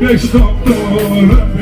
Beş doktora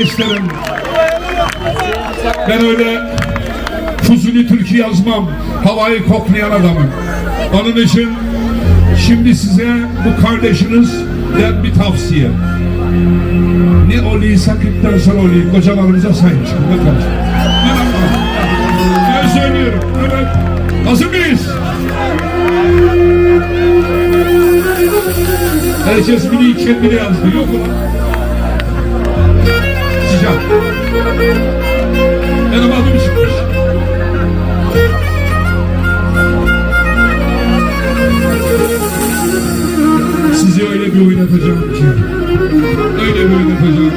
kardeşlerim. Ben öyle Fuzuli türkü yazmam havayı koklayan adamım. Onun için şimdi size bu kardeşinizden bir tavsiye ne oluyorsa 40'tan sonra oluyor kocalarımıza sahip çıkın bakalım ben söylüyorum evet hazır mıyız? Herkes biri kendine yazdı yok mu? Sıcak. Benim adım çıkmış. Sizi öyle bir oynatacağım ki. Öyle bir oynatacağım ki.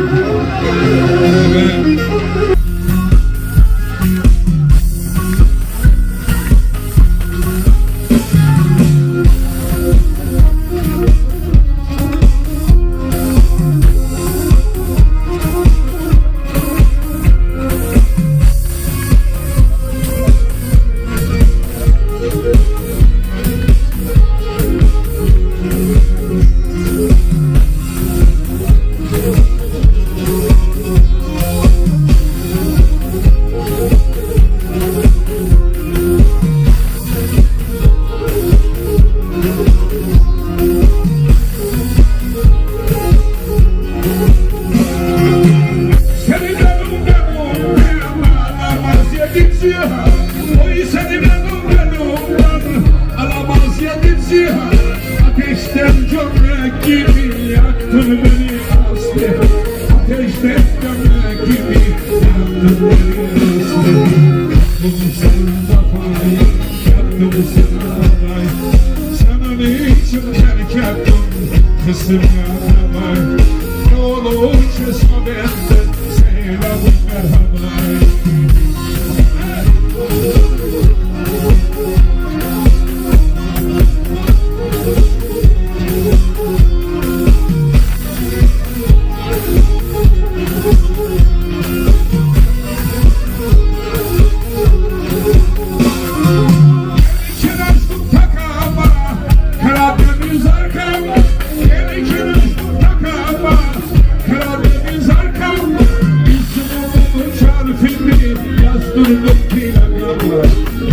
Ziyan Oy seni benim benim alamaz yedim ziyan Ateşten gömlek gibi beni aslı Ateşten gömlek gibi beni aslı Bunu sen kafayı yaktın sen kafayı Sen onu için terk ettin kızım ya Ne olur kesme benden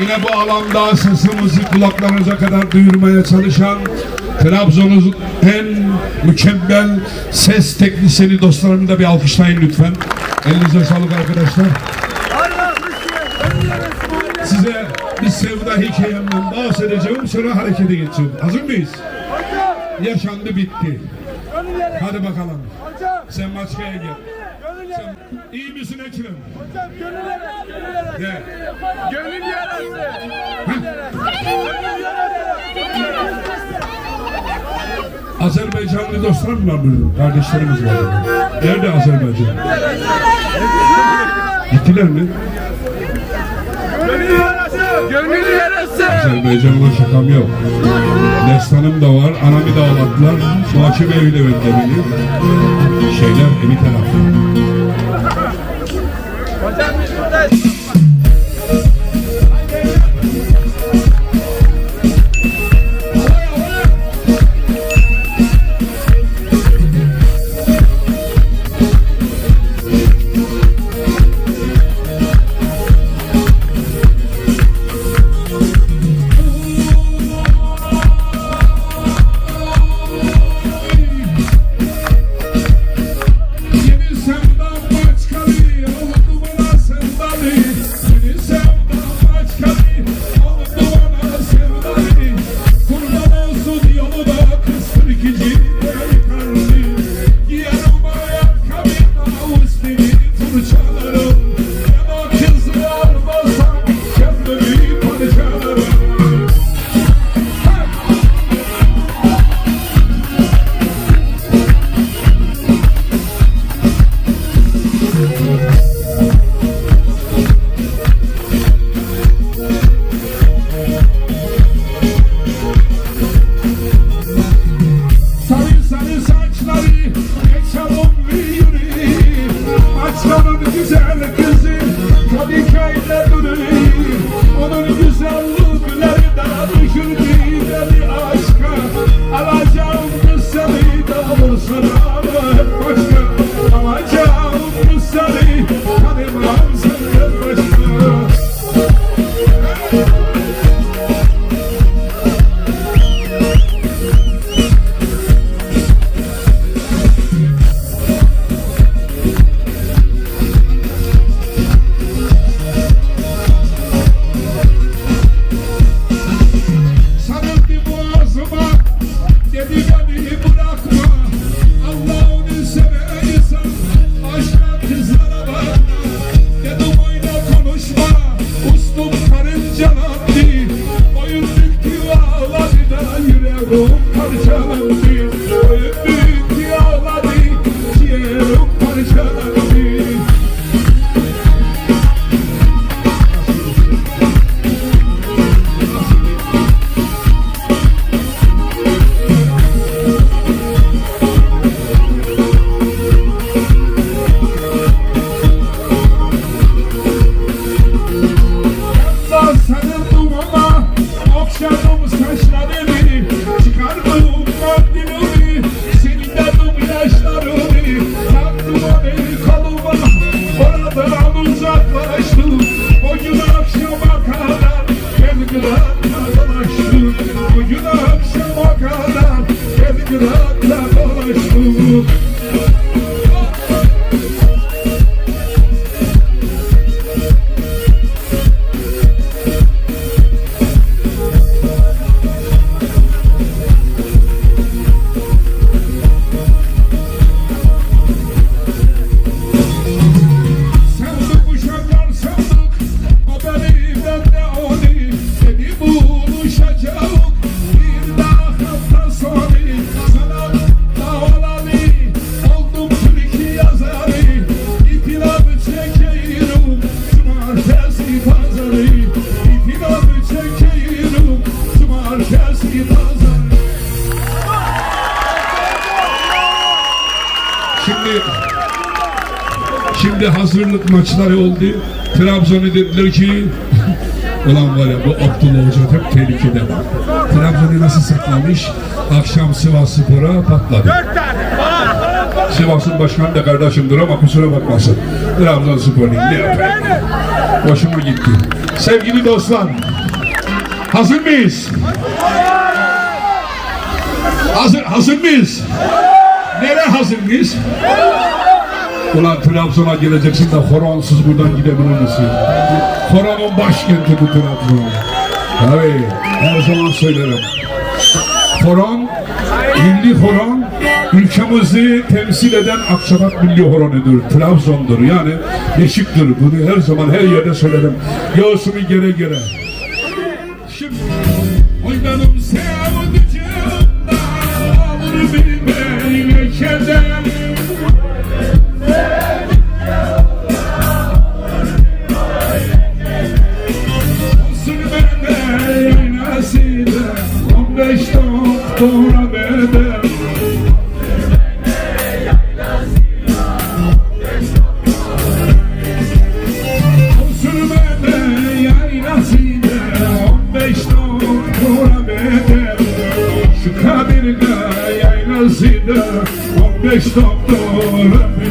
Yine bu alanda sesimizi kulaklarınıza kadar duyurmaya çalışan Trabzon'un en mükemmel ses teknisyeni dostlarımı da bir alkışlayın lütfen. Elinize sağlık arkadaşlar. Size bir sevda hikayemden bahsedeceğim sonra harekete geçeceğim. Hazır mıyız? Yaşandı bitti. Hadi bakalım. Sen maçkaya gel. Ekrem. İyi misin Ekrem? Hocam gönül yarası. Gönül yarası. Gönül. Azerbaycanlı dostlarımla mı? Kardeşlerimiz var. Nerede Azerbaycan? Gittiler mi? Gönül yarası. Gönül yarası. Azerbaycanla şakam yok. Destanım da var, anamı da alattılar. ağlattılar. Mahkeme öyle ödemeli. Şeyler evi tarafı. Yalnızına Hadi canım bir Şimdi hazırlık maçları oldu. Trabzon'u dediler ki Ulan var ya bu Abdullah Hoca hep tehlikede var. Trabzon'u nasıl saklamış? Akşam Sivas Spor'a patladı. Sivas'ın başkanı da kardeşimdir ama kusura bakmasın. Trabzon Spor'un ne yapayım? Başımı gitti. Sevgili dostlar, hazır mıyız? Hazır, hazır mıyız? Nereye hazır mıyız? Ulan Trabzon'a geleceksin de horonsuz buradan gidebilir misin? Horonun başkenti bu Trabzon. Tabii, her zaman söylerim. Horon, milli horon, ülkemizi temsil eden Akçabat milli horonudur. Trabzon'dur yani Beşik'tir. Bunu her zaman her yerde söylerim. Göğsümü gere gere. Şimdi oynadım sevdicimden Olur beş doktora bedel